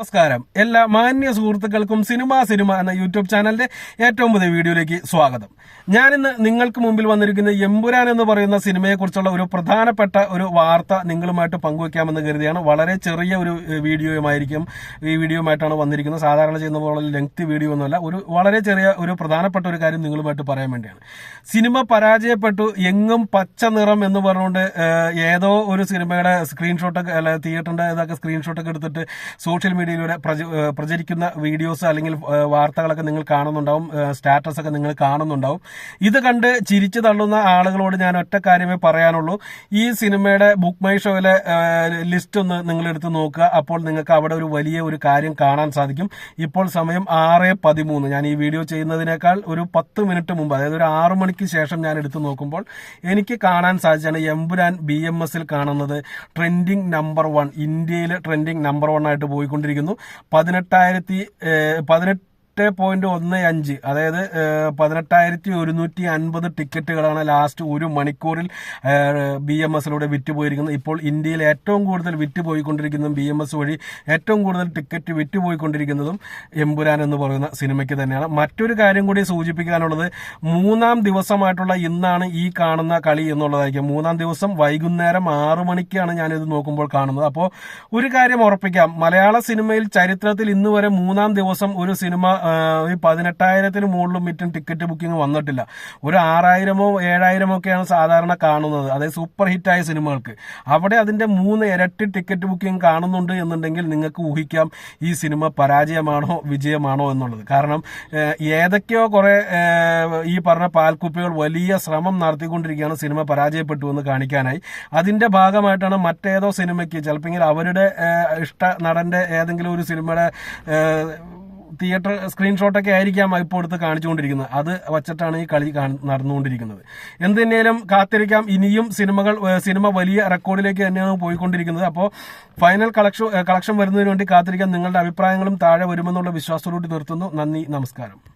നമസ്കാരം. എല്ലാ മാന്യ സുഹൃത്തുക്കൾക്കും സിനിമ സിനിമ എന്ന യൂട്യൂബ് ചാനലിന്റെ ഏറ്റവും പുതിയ വീഡിയോയിലേക്ക് സ്വാഗതം. ഞാനിന്ന് നിങ്ങൾക്ക് മുമ്പിൽ വന്നിരിക്കുന്ന എമ്പുരാൻ എന്ന് പറയുന്ന സിനിമയെക്കുറിച്ചുള്ള ഒരു പ്രധാനപ്പെട്ട ഒരു വാർത്ത നിങ്ങളുമായിട്ട് പങ്കുവെക്കാമെന്ന് കരുതിയാണ്. വളരെ ചെറിയ ഒരു വീഡിയോയുമായിരിക്കും. ഈ വീഡിയോയുമായിട്ടാണ് വന്നിരിക്കുന്നത്. സാധാരണ ചെയ്യുന്ന പോലെ ലെങ്ത് വീഡിയോ ഒന്നുമല്ല. ഒരു വളരെ ചെറിയ ഒരു പ്രധാനപ്പെട്ട ഒരു കാര്യം നിങ്ങളുമായിട്ട് പറയാൻ വേണ്ടിയാണ്. സിനിമ പരാജയപ്പെട്ടു. എങ്ങും പച്ച നിറം എന്ന് പറഞ്ഞുകൊണ്ട് ഏതോ ഒരു സിനിമയുടെ സ്ക്രീൻഷോട്ടൊക്കെ അല്ല തിയേറ്ററിന്റെ ഇതൊക്കെ സ്ക്രീൻഷോട്ടൊക്കെ എടുത്തിട്ട് സോഷ്യൽ മീഡിയയിലൂടെ പ്രചരിക്കുന്ന വീഡിയോസ് അല്ലെങ്കിൽ വാർത്തകളൊക്കെ നിങ്ങൾ കാണുന്നുണ്ടാവും സ്റ്റാറ്റസ് ഒക്കെ നിങ്ങൾ കാണുന്നുണ്ടാവും. ഇത് കണ്ട് ചിരിച്ചു തള്ളുന്ന ആളുകളോട് ഞാൻ ഒറ്റ കാര്യമേ പറയാനുള്ളൂ. ഈ സിനിമയുടെ ബുക്ക് മൈ ഷോയിലെ ലിസ്റ്റ് ഒന്ന് നിങ്ങൾ എടുത്ത് നോക്കുക. അപ്പോൾ നിങ്ങൾക്ക് അവിടെ ഒരു വലിയ ഒരു കാര്യം കാണാൻ സാധിക്കും. ഇപ്പോൾ സമയം ആറ് പതിമൂന്ന്. ഞാൻ ഈ വീഡിയോ ചെയ്യുന്നതിനേക്കാൾ ഒരു പത്ത് മിനിറ്റ് മുമ്പ് അതായത് ഒരു ആറു മണിക്ക് ശേഷം ഞാൻ എടുത്തു നോക്കുമ്പോൾ എനിക്ക് കാണാൻ സാധിച്ചാണ് എംപുരാൻ ബി എം എസിൽ കാണുന്നത് ട്രെൻഡിങ് നമ്പർ വൺ ഇന്ത്യയിലെ ട്രെൻഡിങ് നമ്പർ വൺ ആയിട്ട് പോയിക്കൊണ്ടിരിക്കുന്നു പതിനെട്ടായിരത്തി പതിനെട്ട് പോയിന്റ് ഒന്ന് അഞ്ച് അതായത് പതിനെട്ടായിരത്തി ഒരുന്നൂറ്റി അൻപത് ടിക്കറ്റുകളാണ് ലാസ്റ്റ് ഒരു മണിക്കൂറിൽ ബി എം എസിലൂടെ വിറ്റ് പോയിരിക്കുന്നത് ഇപ്പോൾ ഇന്ത്യയിൽ ഏറ്റവും കൂടുതൽ വിറ്റ് പോയിക്കൊണ്ടിരിക്കുന്നതും ബി എം എസ് വഴി ഏറ്റവും കൂടുതൽ ടിക്കറ്റ് വിറ്റ് പോയിക്കൊണ്ടിരിക്കുന്നതും എമ്പുരാൻ എന്ന് പറയുന്ന സിനിമയ്ക്ക് തന്നെയാണ്. മറ്റൊരു കാര്യം കൂടി സൂചിപ്പിക്കാനുള്ളത് മൂന്നാം ദിവസമായിട്ടുള്ള ഇന്നാണ് ഈ കാണുന്ന കളി എന്നുള്ളതായിരിക്കും. മൂന്നാം ദിവസം വൈകുന്നേരം ആറു മണിക്കാണ് ഞാനിത് നോക്കുമ്പോൾ കാണുന്നത്. അപ്പോൾ ഒരു കാര്യം ഉറപ്പിക്കാം മലയാള സിനിമയിൽ ചരിത്രത്തിൽ ഇന്ന് വരെ മൂന്നാം ദിവസം ഒരു സിനിമ ഈ പതിനെട്ടായിരത്തിന് മുകളിലും മിറ്റും ടിക്കറ്റ് ബുക്കിംഗ് വന്നിട്ടില്ല. ഒരു ആറായിരമോ ഏഴായിരമോ ഒക്കെയാണ് സാധാരണ കാണുന്നത്. അതായത് സൂപ്പർ ഹിറ്റായ സിനിമകൾക്ക്. അവിടെ അതിന്റെ മൂന്ന് ഇരട്ടി ടിക്കറ്റ് ബുക്കിംഗ് കാണുന്നുണ്ട് എന്നുണ്ടെങ്കിൽ നിങ്ങൾക്ക് ഊഹിക്കാം ഈ സിനിമ പരാജയമാണോ വിജയമാണോ എന്നുള്ളത്. കാരണം ഏതൊക്കെയോ കുറെ ഈ പറഞ്ഞ പാൽക്കുപ്പികൾ വലിയ ശ്രമം നടത്തിക്കൊണ്ടിരിക്കുകയാണ് സിനിമ പരാജയപ്പെട്ടു എന്ന് കാണിക്കാനായി. അതിന്റെ ഭാഗമായിട്ടാണ് മറ്റേതോ സിനിമയ്ക്ക് ചിലപ്പോൾ അവരുടെ ഇഷ്ട നടന്റെ ഏതെങ്കിലും ഒരു സിനിമയുടെ തിയേറ്റർ സ്ക്രീൻഷോട്ടൊക്കെ ആയിരിക്കാം ഇപ്പോൾ എടുത്ത് കാണിച്ചുകൊണ്ടിരിക്കുന്നത്. അത് വച്ചിട്ടാണ് ഈ കളി കാണ- നടന്നുകൊണ്ടിരിക്കുന്നത്. എന്ത് തന്നെയാലും കാത്തിരിക്കാം. ഇനിയും സിനിമകൾ സിനിമ വലിയ റെക്കോർഡിലേക്ക് തന്നെയാണ് പോയിക്കൊണ്ടിരിക്കുന്നത്. അപ്പോൾ ഫൈനൽ കളക്ഷൻ കളക്ഷൻ വരുന്നതിന് വേണ്ടി കാത്തിരിക്കാം. നിങ്ങളുടെ അഭിപ്രായങ്ങളും താഴെ വരുമെന്നുള്ള വിശ്വാസത്തോടുകൂടി നിർത്തുന്നു. നന്ദി നമസ്കാരം.